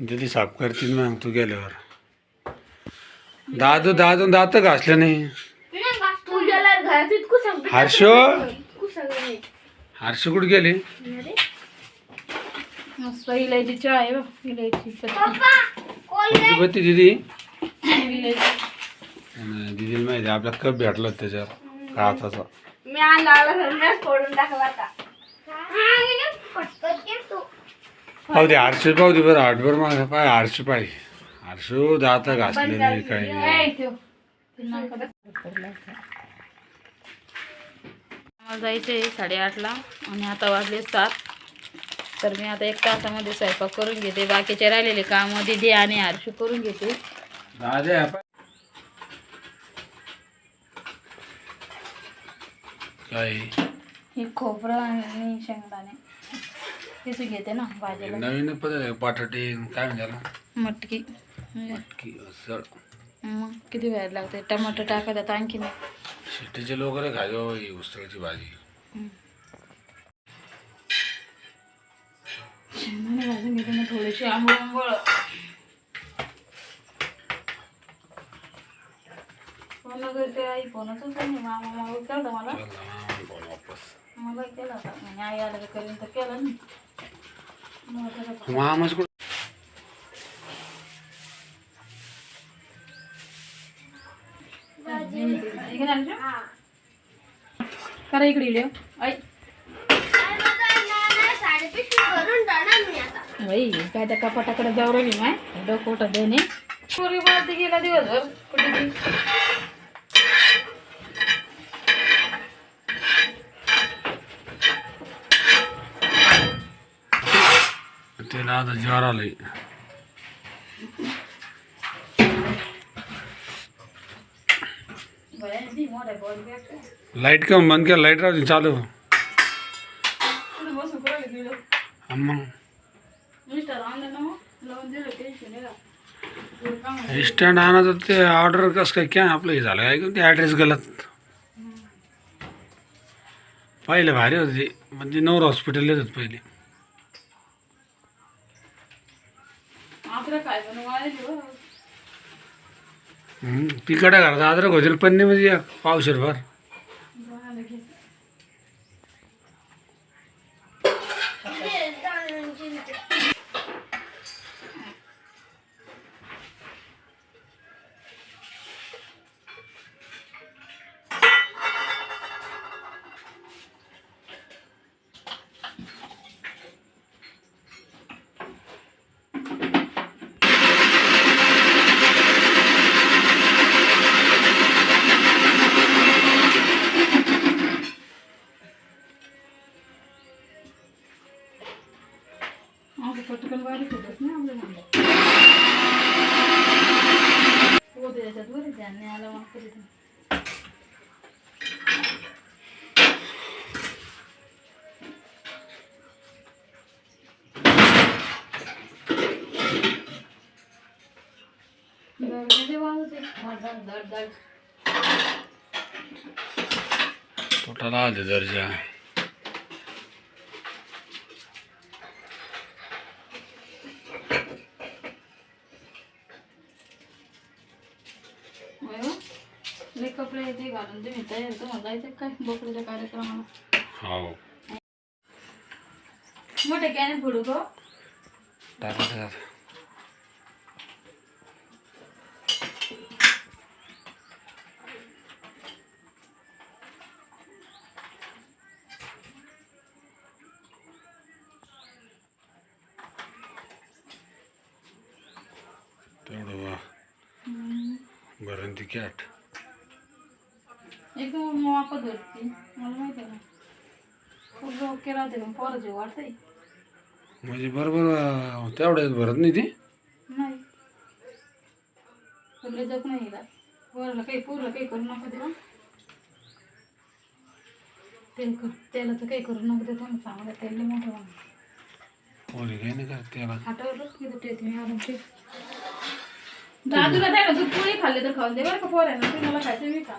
दिदी साफ करतील मग तू गेल्यावर. दादू दादू दात घासले नाही. हर्षो इतकं सगळं नाही हर्ष? कुठे गेले? मस्त इलायची चहा आहे? बघ इलायची चटणी. कोणती बत्ती दिदी? इलायची. आणि दिदीला माहिती आहे, आपला कप भेटला त्याच्यावर काचाचा. मी आणला फोडून टाकला आता पाहू दे हर्ष पाहू दे बरं आठभर माग पाय हर्ष पाय. हर्ष दात घासले नाही काही नाही. आम्हाला जायचं आहे साडेआठला आणि आता वाजले सात. तर मी आता एक तासामध्ये स्वयंपाक करून घेते. बाकीचे राहिलेले काम दिदी आणि आरशू करून घेते. काय हे खोबरं आणि शेंगदाणे. घेते ना भाजीला. नवीन आहे बटाटे काय म्हणजे मटकी. मग किती वेळ लागते? टमाटर टाकायचं आणखी शिट्टीचे लोक रे खाजो ही उस्ताची भाजी. शेंगदाणे भाजून घेते ना थोडीशी आंबळ आंबळ फोन करते आई फोनच नाही मामा मामा केला मला. चल ना, बोल वापस. मला केला होता म्हणजे आई आलं का करीन तर केलं नाही मग आता मामाच कुठं करा इकडे लिओ आई बाई काय त्या कपाटाकडे जाऊ राहिली माय डोकोटा देणे पूर्वी बाळती गेला दिवसभर कुठे ती? त्याला आता ज्वार आलंय? लाइट केव्हा बंद केलं? लाइट राहते चालू. मग? का. स्टँड आणायचं ते ऑर्डर कसं काय काय आपलं हे झालं? काय ते ॲड्रेस गलत. पहिले भारी होते. म्हणजे नवर हॉस्पिटल येतात पहिले आपलं काय पण वाढली हो. हम्म, तिकडे घरात अद्रक होतील पन्नीमध्ये या पावशेर भर याच्यात बरं ध्यान नाही आलं मग कपडे येते घालून तुम्ही तयार तुम्हाला जायचं काय बोकड्याच्या कार्यक्रमाला. हो. मोठे कॅने फोडू गो. ती कॅट एकदम वापस होती मला माहिती आहे ना. ओके राहते पण पोराचे वाटतंय म्हणजे बरोबर अं, तेवढ्यात भरत नाही ती? नाही. पहिले जप नाही हिला. पोराला काही पोरला काही करू नका तिला तेल त्याला तर काही करू नका देतो ना चांगलं तेल लय मोठं बनव. पोरी काही नाही करत त्याला. हातावरच किती टेत मी आराम ठेव दादूला द्या ना दूध पोळी खाल्ली तर खाऊन दे बरं का पोऱ्यांना तुम्हाला खायचं मी का?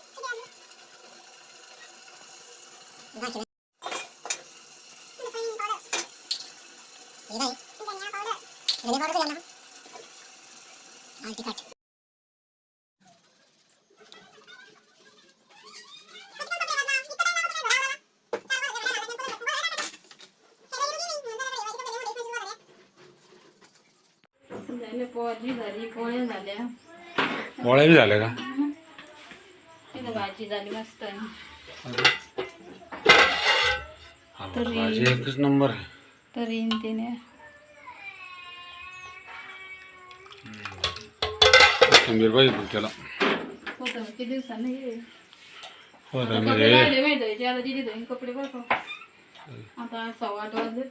ठेवलं म्हणजे झाले पोळी झाली पोळ्या झाल्या पोळ्या बी झाल्या का भाजी झाली मस्त हा, तरी- भाजी एकच नंबर आहे तर तिने. कोथिंबीर पाहिजे त्याला किती दिवसांनी कपडे बघ आता सव्वा आठ वाजले.